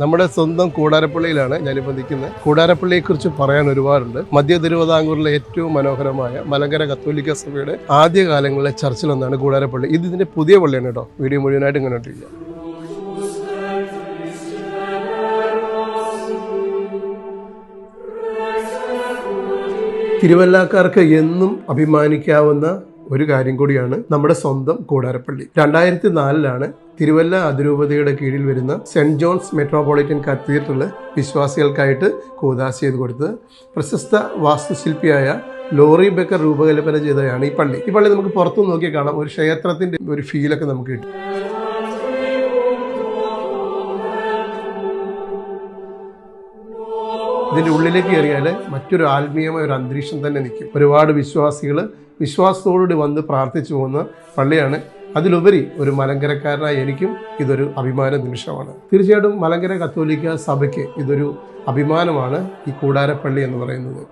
നമ്മുടെ സ്വന്തം കൂടാരപ്പള്ളിയിലാണ് ഞാനിപ്പോൾ നിൽക്കുന്നത്. കൂടാരപ്പള്ളിയെക്കുറിച്ച് പറയാൻ ഒരുപാടുണ്ട്. മധ്യ തിരുവിതാംകൂറിലെ ഏറ്റവും മനോഹരമായ മലങ്കര കത്തോലിക്ക സഭയുടെ ആദ്യകാലങ്ങളിലെ ചർച്ചിലൊന്നാണ് കൂടാരപ്പള്ളി. ഇത് ഇതിന്റെ പുതിയ പള്ളിയാണ് കേട്ടോ. വീഡിയോ മുഴുവനായിട്ടും കണ്ടിട്ടില്ല തിരുവല്ലാക്കാർക്ക് എന്നും അഭിമാനിക്കാവുന്ന ഒരു കാര്യം കൂടിയാണ് നമ്മുടെ സ്വന്തം കൂടാരപ്പള്ളി. രണ്ടായിരത്തി നാലിലാണ് തിരുവല്ല അതിരൂപതയുടെ കീഴിൽ വരുന്ന സെന്റ് ജോൺസ് മെട്രോപൊളിറ്റൻ കത്തീഡ്രൽ വിശ്വാസികൾക്കായിട്ട് കൂതാശ ചെയ്ത് കൊടുത്തത്. പ്രശസ്ത വാസ്തുശില്പിയായ ലോറി ബെക്കർ രൂപകൽപ്പന ചെയ്തതാണ് ഈ പള്ളി. ഈ പള്ളി നമുക്ക് പുറത്തു നോക്കി കാണാം. ഒരു ക്ഷേത്രത്തിന്റെ ഒരു ഫീലൊക്കെ നമുക്ക് കിട്ടും. ഇതിന്റെ ഉള്ളിലേക്ക് കയറിയാൽ മറ്റൊരു ആത്മീയമായ ഒരു അന്തരീക്ഷം തന്നെ നിൽക്കും. ഒരുപാട് വിശ്വാസികൾ വിശ്വാസത്തോടുകൂടി വന്ന് പ്രാർത്ഥിച്ചു പോകുന്ന പള്ളിയാണ് അതിലുപരി ഒരു മലങ്കരക്കാരനായ എനിക്കും ഇതൊരു അഭിമാന നിമിഷമാണ്. തീർച്ചയായിട്ടും മലങ്കര കത്തോലിക്ക സഭയ്ക്ക് ഇതൊരു അഭിമാനമാണ് ഈ കൂടാരപ്പള്ളി എന്ന് പറയുന്നത്.